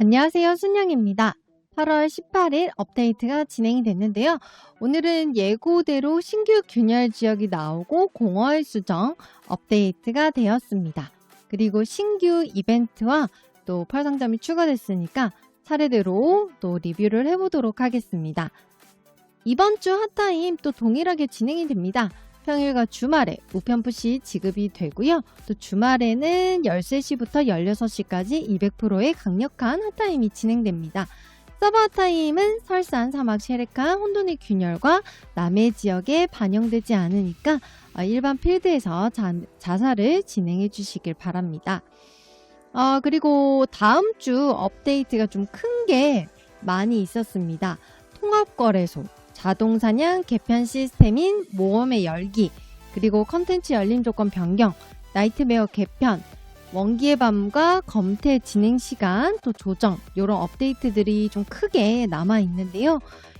안녕하세요. 순영입니다. 8월 18일 업데이트가 진행이 됐는데요. 오늘은 예고대로 신규 균열 지역이 나오고 공허의 수정 업데이트가 되었습니다. 그리고 신규 이벤트와 또 펄상점이 추가됐으니까 차례대로 또 리뷰를 해보도록 하겠습니다. 이번 주 핫타임 또 동일하게 진행이 됩니다. 평일과 주말에 우편푸시 지급이 되고요. 또 주말에는 13시부터 16시까지 200%의 강력한 핫타임이 진행됩니다. 서버 핫타임은 설산, 사막, 쉐레카, 혼돈의 균열과 남해 지역에 반영되지 않으니까 어, 일반 필드에서 자, 자살을 진행해 주시길 바랍니다. 어, 그리고 다음 주 업데이트가 좀 큰 게 많이 있었습니다. 통합거래소, 자동사냥 개편 시스템인 모험의 열기, 그리고 컨텐츠 열림 조건 변경, 나이트메어 개편, 원기의 밤과 검태 진행 시간 또 조정 이런 업데이트들이 좀 크게 남아 있는데요.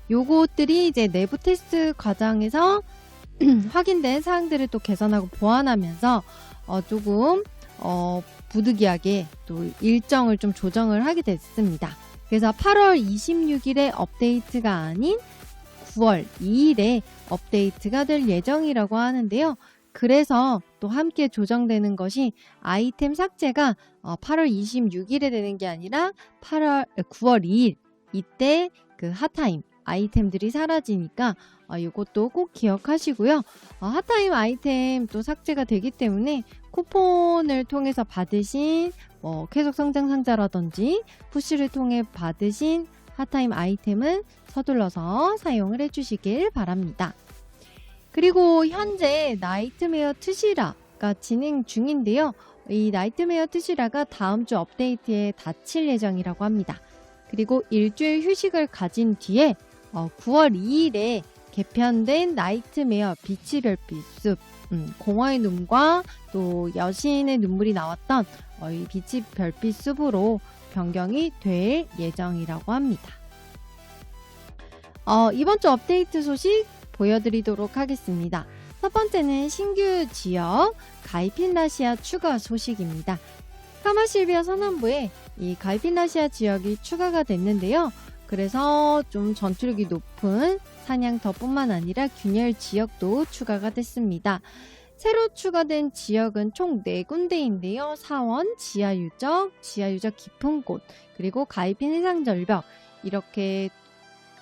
요것들이 이제 내부 테스트 과정에서 확인된 사항들을 또 개선하고 보완하면서 어, 조금 어, 부득이하게 또 일정을 좀 조정을 하게 됐습니다. 그래서 8월 26일에 업데이트가 아닌 9월 2일에 업데이트가 될 예정이라고 하는데요. 그래서 또 함께 조정되는 것이 아이템 삭제가 8월 26일에 되는 게 아니라 8월 9월 2일 이때 그 핫타임 아이템들이 사라지니까 이것도 꼭 기억하시고요. 어, 핫타임 아이템 또 삭제가 되기 때문에 쿠폰을 통해서 받으신 뭐 계속 성장 상자라든지 푸시를 통해 받으신 핫타임 아이템은 서둘러서 사용을 해주시길 바랍니다. 그리고 현재 나이트메어 트시라가 진행 중인데요. 이 나이트메어 트시라가 다음 주 업데이트에 닫힐 예정이라고 합니다. 그리고 일주일 휴식을 가진 뒤에 9월 2일에 개편된 나이트메어 빛이 별빛 숲 음, 공허의 눈과 또 여신의 눈물이 나왔던 어, 이 빛이 별빛 숲으로 변경이 될 예정이라고 합니다. 어, 이번 주 업데이트 소식 보여드리도록 하겠습니다. 첫 번째는 신규 지역 가이핀라시아 추가 소식입니다. 카마실비아 서남부에 이 가이핀라시아 지역이 추가가 됐는데요. 그래서 좀 전투력이 높은 사냥터뿐만 아니라 균열 지역도 추가가 됐습니다. 새로 추가된 지역은 총 4군데인데요. 사원, 지하유적, 지하유적 깊은 곳, 그리고 가이핀 해상절벽 이렇게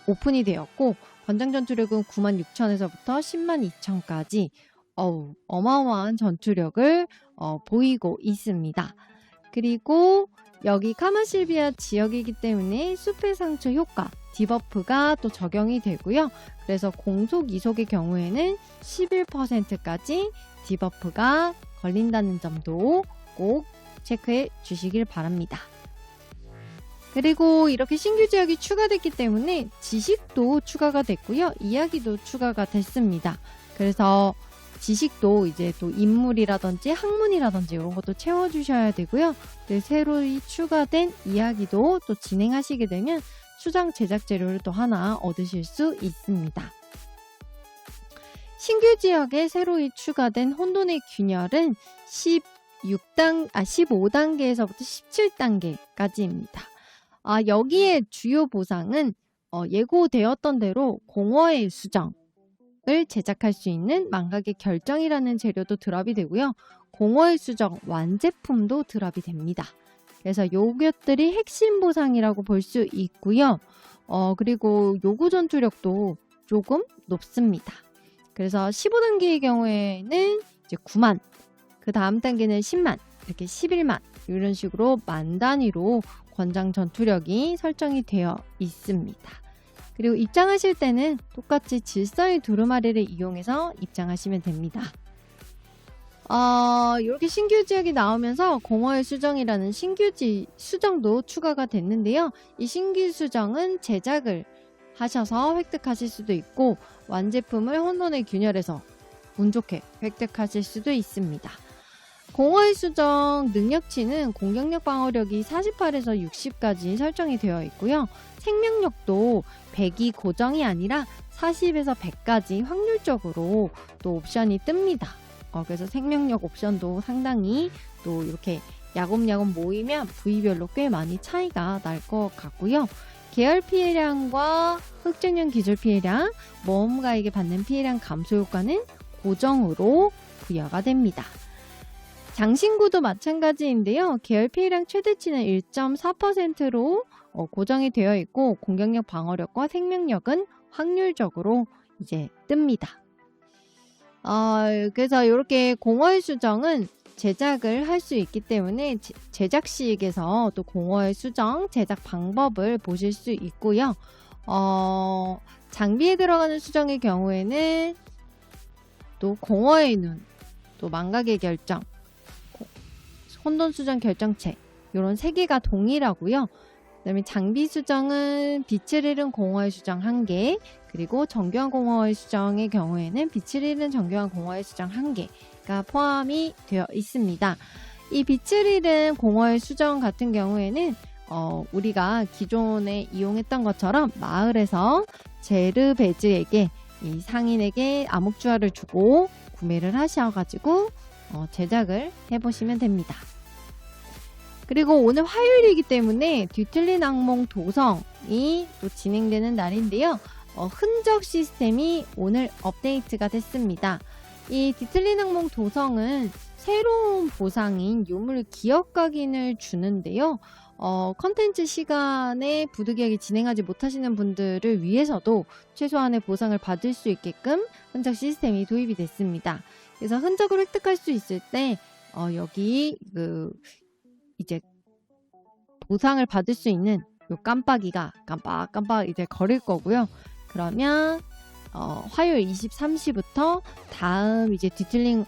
오픈이 되었고 권장 전투력은 9만 6천에서부터 10만 2천까지 어우, 어마어마한 전투력을 어, 보이고 있습니다. 그리고 여기 카마실비아 지역이기 때문에 숲의 상처 효과 디버프가 또 적용이 되고요. 그래서 공속 이속의 경우에는 11%까지 디버프가 걸린다는 점도 꼭 체크해 주시길 바랍니다. 그리고 이렇게 신규 지역이 추가됐기 때문에 지식도 추가가 됐고요. 이야기도 추가가 됐습니다. 그래서 지식도 이제 또 인물이라든지 학문이라든지 이런 것도 채워주셔야 되고요. 네, 새로이 추가된 이야기도 또 진행하시게 되면 수장 제작 재료를 또 하나 얻으실 수 있습니다. 신규 지역에 새로이 추가된 혼돈의 균열은 16단, 아, 15단계에서부터 17단계까지입니다. 아, 여기에 주요 보상은 어, 예고되었던 대로 공허의 수정을 제작할 수 있는 망각의 결정이라는 재료도 드랍이 되고요. 공허의 수정 완제품도 드랍이 됩니다. 그래서 요것들이 핵심 보상이라고 볼 수 있고요. 어, 그리고 요구 전투력도 조금 높습니다. 그래서 15단계의 경우에는 이제 9만, 그 다음 단계는 10만, 이렇게 11만, 이런 식으로 만 단위로 권장 전투력이 설정이 되어 있습니다. 그리고 입장하실 때는 똑같이 질서의 두루마리를 이용해서 입장하시면 됩니다. 어, 이렇게 신규 지역이 나오면서 공허의 수정이라는 신규 지, 수정도 추가가 됐는데요. 이 신규 수정은 제작을 하셔서 획득하실 수도 있고 완제품을 혼돈의 균열에서 운 좋게 획득하실 수도 있습니다. 공허의 수정 능력치는 공격력 방어력이 48에서 60까지 설정이 되어 있고요. 생명력도 100이 고정이 아니라 40에서 100까지 확률적으로 또 옵션이 뜹니다. 어, 그래서 생명력 옵션도 상당히 또 이렇게 야곱야곱 모이면 부위별로 꽤 많이 차이가 날 것 같고요. 계열 피해량과 흑증형 기술 피해량, 모험가에게 받는 피해량 감소 효과는 고정으로 부여가 됩니다. 장신구도 마찬가지인데요. 계열 피해량 최대치는 1.4%로 어, 고정이 되어 있고 공격력 방어력과 생명력은 확률적으로 이제 뜹니다. 어, 그래서 이렇게 공허의 수정은 제작을 할 수 있기 때문에 제- 제작식에서 또 공허의 수정 제작 방법을 보실 수 있고요. 어, 장비에 들어가는 수정의 경우에는 또 공허의 눈, 또 망각의 결정, 고- 혼돈 수정 결정체 이런 세 개가 동일하고요. 그다음에 장비 수정은 빛을 잃은 공허의 수정 1개, 그리고 정교한 공허의 수정의 경우에는 빛을 잃은 정교한 공허의 수정 1개가 포함이 되어 있습니다. 이 빛을 잃은 공허의 수정 같은 경우에는 어, 우리가 기존에 이용했던 것처럼 마을에서 제르베즈에게 이 상인에게 암흑주화를 주고 구매를 하셔가지고 어, 제작을 해보시면 됩니다. 그리고 오늘 화요일이기 때문에 뒤틀린 악몽 도성이 또 진행되는 날인데요. 어, 흔적 시스템이 오늘 업데이트가 됐습니다. 이 뒤틀린 악몽 도성은 새로운 보상인 유물 기억 각인을 주는데요. 어, 컨텐츠 시간에 부득이하게 진행하지 못하시는 분들을 위해서도 최소한의 보상을 받을 수 있게끔 흔적 시스템이 도입이 됐습니다. 그래서 흔적을 획득할 수 있을 때, 어, 여기, 그, 이제, 보상을 받을 수 있는 요 깜빡이가 깜빡깜빡 이제 거릴 거고요. 그러면, 어, 화요일 23시부터 다음 이제 뒤틀린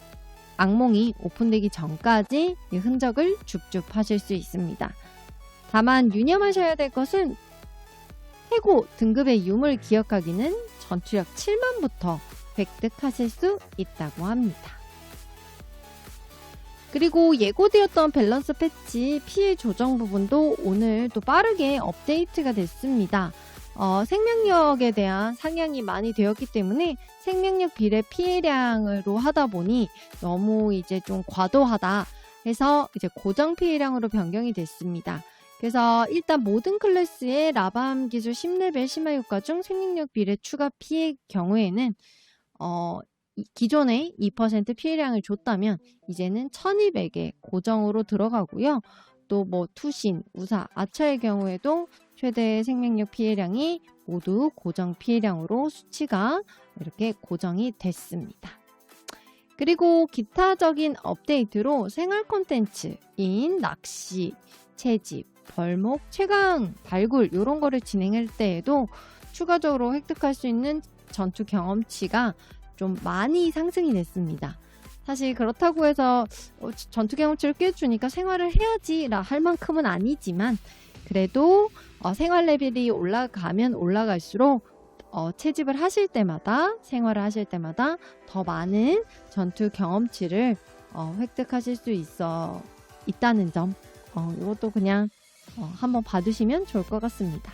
악몽이 오픈되기 전까지 이 흔적을 줍줍 하실 수 있습니다. 다만 유념하셔야 될 것은 최고 등급의 유물 기억하기는 전투력 7만부터 획득하실 수 있다고 합니다. 그리고 예고되었던 밸런스 패치 피해 조정 부분도 오늘 또 빠르게 업데이트가 됐습니다. 어, 생명력에 대한 상향이 많이 되었기 때문에 생명력 비례 피해량으로 하다 보니 너무 이제 좀 과도하다 해서 이제 고정 피해량으로 변경이 됐습니다. 그래서 일단 모든 클래스의 라밤 기술 10레벨 심화 효과 중 생명력 비례 추가 피해 경우에는 어, 이- 기존에 2% 피해량을 줬다면 이제는 1200에 고정으로 들어가고요. 또 뭐 투신, 우사, 아차의 경우에도 최대 생명력 피해량이 모두 고정 피해량으로 수치가 이렇게 고정이 됐습니다. 그리고 기타적인 업데이트로 생활 콘텐츠인 낚시, 채집, 벌목, 최강, 발굴 이런 거를 진행할 때에도 추가적으로 획득할 수 있는 전투 경험치가 좀 많이 상승이 됐습니다. 사실 그렇다고 해서 어, 전투 경험치를 꿰주니까 생활을 해야지라 할 만큼은 아니지만 그래도 어, 생활 레벨이 올라가면 올라갈수록 어, 채집을 하실 때마다 생활을 하실 때마다 더 많은 전투 경험치를 어, 획득하실 수 있어 있다는 점 어, 이것도 그냥 어, 한번 봐두시면 좋을 것 같습니다.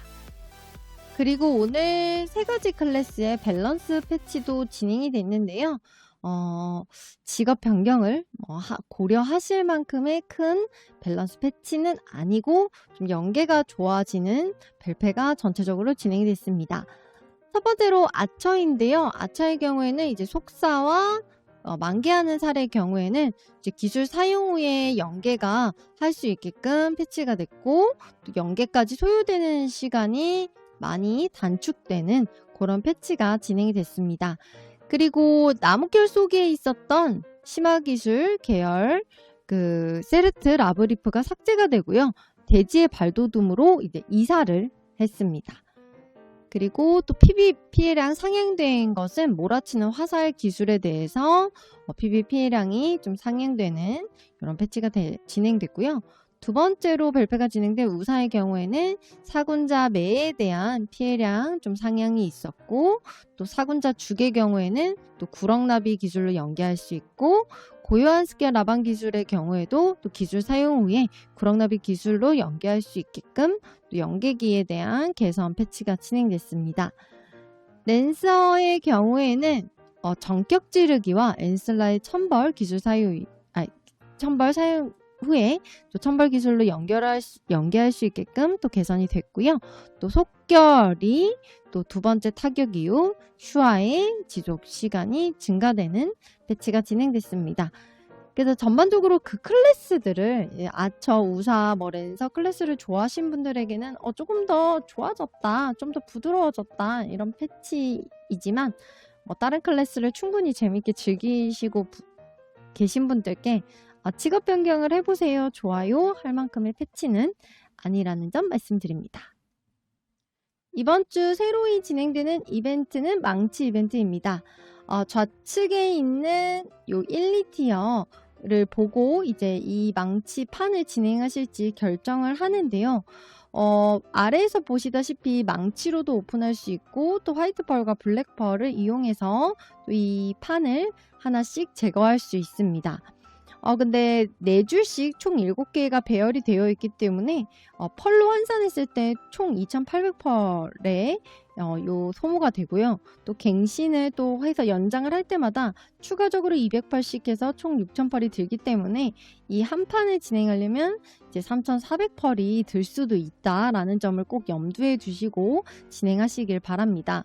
그리고 오늘 세 가지 클래스의 밸런스 패치도 진행이 됐는데요. 어, 직업 변경을 뭐 하- 고려하실 만큼의 큰 밸런스 패치는 아니고 좀 연계가 좋아지는 별패가 전체적으로 진행이 됐습니다. 첫 번째로 아처인데요. 아처의 경우에는 이제 속사와 어, 만개하는 살의 경우에는 기술 사용 후에 연계가 할 수 있게끔 패치가 됐고 또 연계까지 소요되는 시간이 많이 단축되는 그런 패치가 진행이 됐습니다. 그리고 나무결 속에 있었던 심화기술 계열 그 세르트 라브리프가 삭제가 되고요. 대지의 발도둠으로 이제 이사를 했습니다. 그리고 또 PVP랑 상향된 것은 몰아치는 화살 기술에 대해서 어, PVP량이 좀 상향되는 이런 패치가 되- 진행됐고요. 두 번째로 발표가 진행된 우사의 경우에는 사군자 매에 대한 피해량 좀 상향이 있었고 또 사군자 죽의 경우에는 또 구렁나비 기술로 연계할 수 있고 고요한 스케어 라방 기술의 경우에도 또 기술 사용 후에 구렁나비 기술로 연계할 수 있게끔 또 연계기에 대한 개선 패치가 진행됐습니다. 랜서의 경우에는 어, 정격 찌르기와 엔슬라의 천벌 기술 사용, 아, 천벌 사용 후에 또 천벌 기술로 연결할 수, 연계할 수 있게끔 또 개선이 됐고요. 또 속결이 또 두 번째 타격 이후 슈아의 지속 시간이 증가되는 배치가 진행됐습니다. 그래서 전반적으로 그 클래스들을 예, 아처, 우사, 뭐 랜서 클래스를 좋아하신 분들에게는 어, 조금 더 좋아졌다, 좀 더 부드러워졌다 이런 패치이지만 뭐 다른 클래스를 충분히 재밌게 즐기시고 부- 계신 분들께 아, 직업 변경을 해보세요, 좋아요 할 만큼의 패치는 아니라는 점 말씀드립니다. 이번 주 새로이 진행되는 이벤트는 망치 이벤트입니다. 어, 좌측에 있는 요 1, 2티어 를 보고 이제 이 망치 판을 진행하실지 결정을 하는데요. 어, 아래에서 보시다시피 망치로도 오픈할 수 있고 또 화이트 펄과 블랙 펄을 이용해서 또이 판을 하나씩 제거할 수 있습니다. 어, 근데 네 줄씩 총 7개가 배열이 되어 있기 때문에 어, 펄로 환산했을 때 총 2,800펄의 어, 요 소모가 되고요. 또 갱신을 또 해서 연장을 할 때마다 추가적으로 200펄씩 해서 총 6,000펄이 들기 때문에 이 한 판을 진행하려면 이제 3,400펄이 들 수도 있다라는 점을 꼭 염두에 두시고 진행하시길 바랍니다.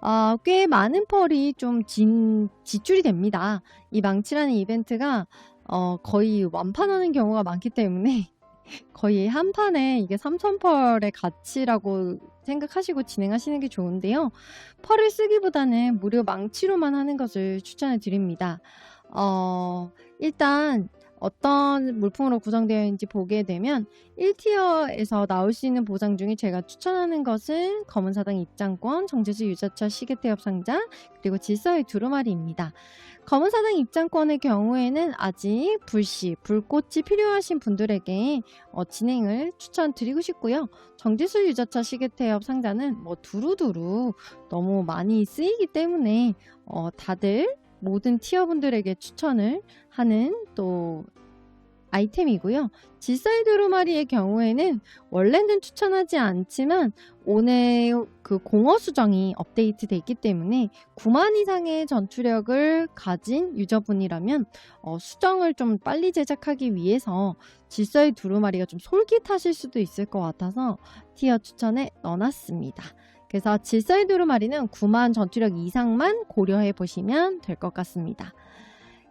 아, 꽤 많은 펄이 좀 진, 지출이 됩니다. 이 망치라는 이벤트가 어, 거의 완판하는 경우가 많기 때문에 거의 한 판에 이게 3,000펄의 가치라고 생각하시고 진행하시는 게 좋은데요. 펄을 쓰기보다는 무료 망치로만 하는 것을 추천해 드립니다. 어, 일단 어떤 물품으로 구성되어 있는지 보게 되면 1티어에서 나올 수 있는 보상 중에 제가 추천하는 것은 검은 사당 입장권, 정제수 유자차 시계 태엽 상자, 그리고 질서의 두루마리입니다. 검은 사당 입장권의 경우에는 아직 불씨, 불꽃이 필요하신 분들에게 어, 진행을 추천드리고 싶고요. 정지수 유자차 시계태엽 상자는 뭐 두루두루 너무 많이 쓰이기 때문에 어, 다들 모든 티어분들에게 추천을 하는 또 아이템이고요. 질서의 두루마리의 경우에는 원래는 추천하지 않지만 오늘 그 공허 수정이 업데이트돼 있기 때문에 9만 이상의 전투력을 가진 유저분이라면 어, 수정을 좀 빨리 제작하기 위해서 질서의 두루마리가 좀 솔깃하실 수도 있을 것 같아서 티어 추천에 넣어놨습니다. 그래서 질서의 두루마리는 9만 전투력 이상만 고려해 보시면 될 것 같습니다.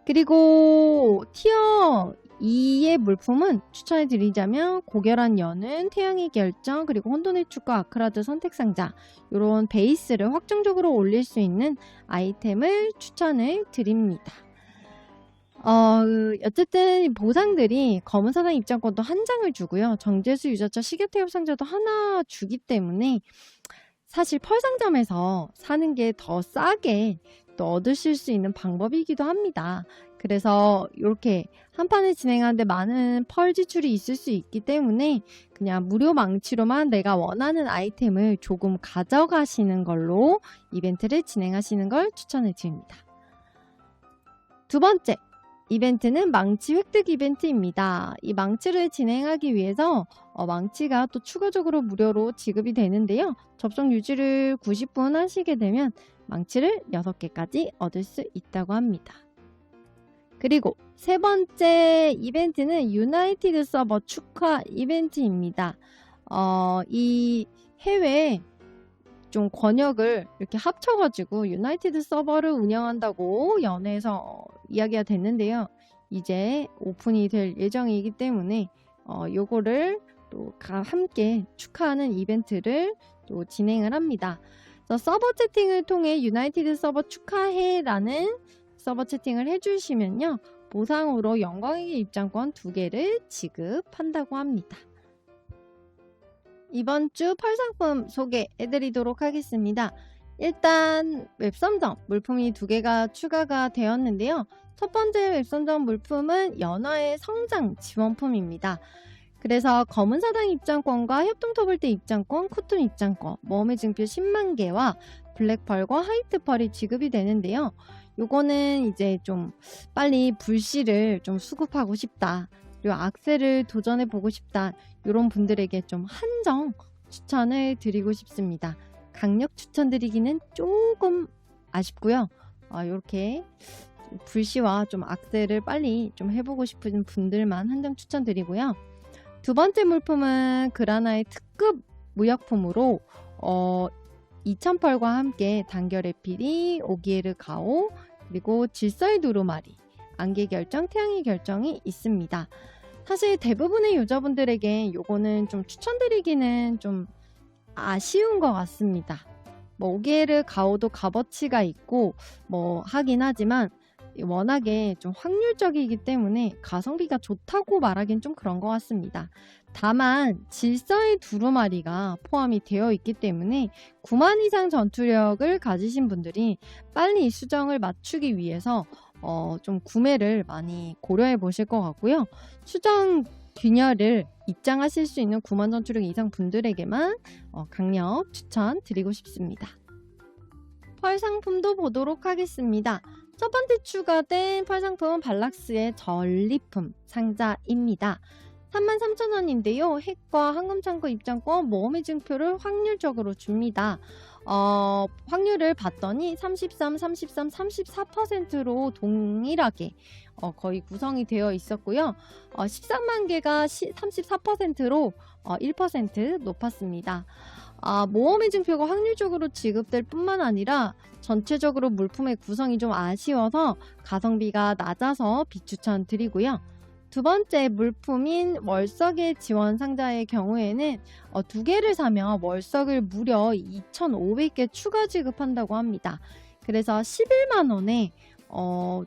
그리고 티어 2의 물품은 추천해 드리자면 고결한 연은 태양의 결정 그리고 혼돈의 축과 아크라드 선택 상자 이런 베이스를 확정적으로 올릴 수 있는 아이템을 추천을 드립니다. 어, 어쨌든 보상들이 검은 사당 입장권도 한 장을 주고요. 정제수 유자차 시계태엽 상자도 하나 주기 때문에 사실 펄상점에서 사는 게 더 싸게 또 얻으실 수 있는 방법이기도 합니다. 그래서 이렇게 한 판을 진행하는데 많은 펄 지출이 있을 수 있기 때문에 그냥 무료 망치로만 내가 원하는 아이템을 조금 가져가시는 걸로 이벤트를 진행하시는 걸 추천해 드립니다. 두 번째, 이벤트는 망치 획득 이벤트입니다. 이 망치를 진행하기 위해서 어, 망치가 또 추가적으로 무료로 지급이 되는데요. 접속 유지를 90분 하시게 되면 망치를 6개까지 얻을 수 있다고 합니다. 그리고 세 번째 이벤트는 유나이티드 서버 축하 이벤트입니다. 어, 이 해외 좀 권역을 이렇게 합쳐가지고 유나이티드 서버를 운영한다고 연회에서 이야기가 됐는데요. 이제 오픈이 될 예정이기 때문에 어, 요거를 또 가- 함께 축하하는 이벤트를 또 진행을 합니다. 서버 채팅을 통해 유나이티드 서버 축하해라는 서버 채팅을 해주시면요. 보상으로 영광의 입장권 두 개를 지급한다고 합니다. 이번 주 펄상품 소개해드리도록 하겠습니다. 일단 웹선점 물품이 두 개가 추가가 되었는데요. 첫 번째 웹선점 물품은 연화의 성장 지원품입니다. 그래서 검은 사당 입장권과 협동터블대 입장권, 쿠툰 입장권, 모험의 증표 10만 개와 블랙펄과 화이트펄이 지급이 되는데요. 요거는 이제 좀 빨리 불씨를 좀 수급하고 싶다. 그리고 악셀을 도전해 보고 싶다. 이런 분들에게 좀 한정 추천을 드리고 싶습니다. 강력 추천드리기는 조금 아쉽고요. 어, 이렇게 불시와 좀 악세를 빨리 좀 해보고 싶은 분들만 한정 추천드리고요. 두 번째 물품은 그라나의 특급 무역품으로 어, 2000펄과 함께 단결 에필이 오기에르 가오 그리고 질서의 두루마리 안개 결정 태양의 결정이 있습니다. 사실 대부분의 유저분들에게 요거는 좀 추천드리기는 좀 아쉬운 것 같습니다. 뭐 오게르 가오도 값어치가 있고 뭐 하긴 하지만 워낙에 좀 확률적이기 때문에 가성비가 좋다고 말하긴 좀 그런 것 같습니다. 다만 질서의 두루마리가 포함이 되어 있기 때문에 9만 이상 전투력을 가지신 분들이 빨리 수정을 맞추기 위해서 어, 좀 구매를 많이 고려해 보실 것 같고요. 수정 균열을 입장하실 수 있는 9만 전투력 이상 분들에게만 어, 강력 추천 드리고 싶습니다. 펄 상품도 보도록 하겠습니다. 첫 번째 추가된 펄 상품은 발락스의 전리품 상자입니다. 33,000원인데요. 핵과 황금창고 입장권 모험의 증표를 확률적으로 줍니다. 어, 확률을 봤더니 33, 33, 34%로 동일하게 어, 거의 구성이 되어 있었고요. 어, 13만 개가 34%로 어, 1% 높았습니다. 아, 모험의 증표가 확률적으로 지급될 뿐만 아니라 전체적으로 물품의 구성이 좀 아쉬워서 가성비가 낮아서 비추천 드리고요. 두 번째 물품인 월석의 지원 상자의 경우에는 어, 두 개를 사면 월석을 무려 2,500개 추가 지급한다고 합니다. 그래서 11만 원에 어,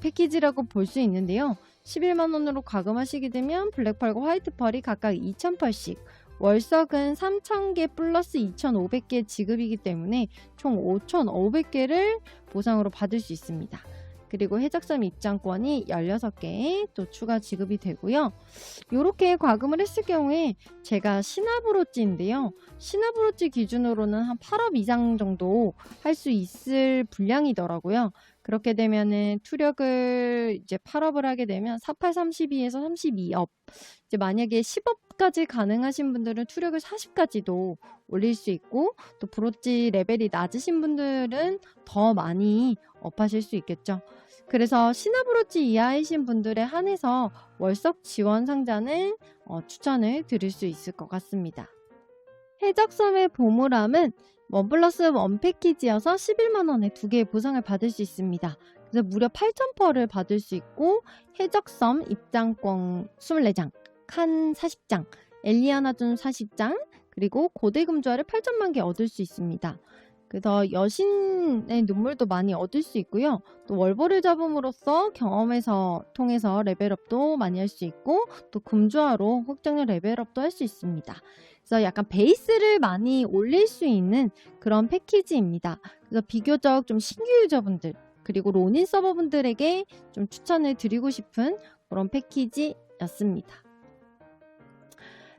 패키지라고 볼 수 있는데요. 11만 원으로 가금하시게 되면 블랙펄과 화이트펄이 각각 2,000펄씩 월석은 3,000개 플러스 2,500개 지급이기 때문에 총 5,500개를 보상으로 받을 수 있습니다. 그리고 해적섬 입장권이 16개 또 추가 지급이 되고요. 이렇게 과금을 했을 경우에 제가 시나브로찌인데요. 시나브로찌 기준으로는 한 8업 이상 정도 할 수 있을 분량이더라고요. 그렇게 되면은 투력을 이제 8업을 하게 되면 48, 32에서 32업. 이제 만약에 10업까지 가능하신 분들은 투력을 40까지도 올릴 수 있고 또 브로치 레벨이 낮으신 분들은 더 많이 업하실 수 있겠죠. 그래서 시나브로치 이하이신 분들에 한해서 월석 지원 상자는 어, 추천을 드릴 수 있을 것 같습니다. 해적섬의 보물함은 원 플러스 원 패키지여서 11만원에 두 개의 보상을 받을 수 있습니다. 그래서 무려 8,000퍼를 받을 수 있고 해적섬 입장권 24장, 칸 40장, 엘리아나존 40장, 그리고 고대금좌를 8천만 개 얻을 수 있습니다. 그래서 여신의 눈물도 많이 얻을 수 있고요. 또 월보를 잡음으로써 경험에서 통해서 레벨업도 많이 할 수 있고 또 금주화로 확정력 레벨업도 할 수 있습니다. 그래서 약간 베이스를 많이 올릴 수 있는 그런 패키지입니다. 그래서 비교적 좀 신규 유저분들 그리고 론인 서버분들에게 좀 추천을 드리고 싶은 그런 패키지였습니다.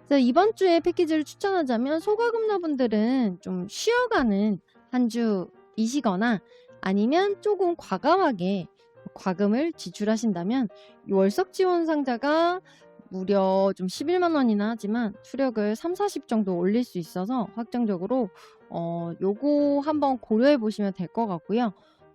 그래서 이번 주에 패키지를 추천하자면 소가금러분들은 좀 쉬어가는 한 주이시거나 아니면 조금 과감하게 과금을 지출하신다면 월석 지원 상자가 무려 좀 11만 원이나 하지만 수력을 3, 40 정도 올릴 수 있어서 확정적으로 어, 요거 한번 고려해 보시면 될 것 같고요.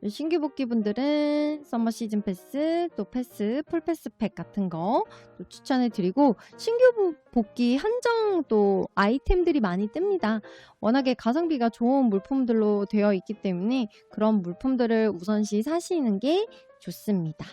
신규 복귀 분들은 서머 시즌 패스, 또 패스, 풀 패스 팩 같은 거또 추천해 드리고 신규 복귀 한정 또 아이템들이 많이 뜹니다. 워낙에 가성비가 좋은 물품들로 되어 있기 때문에 그런 물품들을 우선시 사시는 게 좋습니다.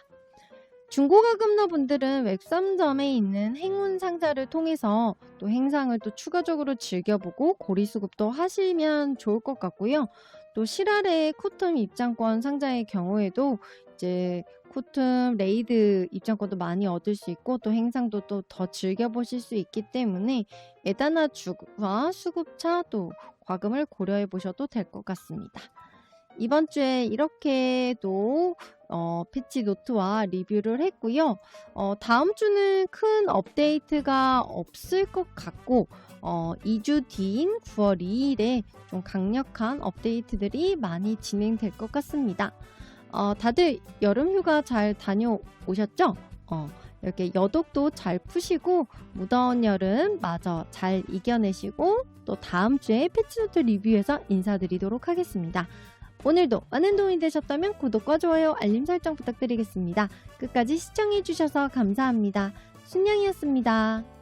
중고가 금너분들은 웹3점에 있는 행운 상자를 통해서 또 행상을 또 추가적으로 즐겨보고 고리수급도 하시면 좋을 것 같고요. 또 실알의 코툼 입장권 상자의 경우에도 이제 코툼 레이드 입장권도 많이 얻을 수 있고 또 행상도 또 더 즐겨보실 수 있기 때문에 에다나 주와 수급차 또 과금을 고려해 보셔도 될 것 같습니다. 이번 주에 이렇게도 어, 패치 노트와 리뷰를 했고요. 어, 다음 주는 큰 업데이트가 없을 것 같고 어, 2주 뒤인 9월 2일에 좀 강력한 업데이트들이 많이 진행될 것 같습니다. 어, 다들 여름 휴가 잘 다녀오셨죠? 어, 이렇게 여독도 잘 푸시고 무더운 여름 마저 잘 이겨내시고 또 다음 주에 패치노트 리뷰에서 인사드리도록 하겠습니다. 오늘도 많은 도움이 되셨다면 구독과 좋아요, 알림 설정 부탁드리겠습니다. 끝까지 시청해주셔서 감사합니다. 순양이었습니다.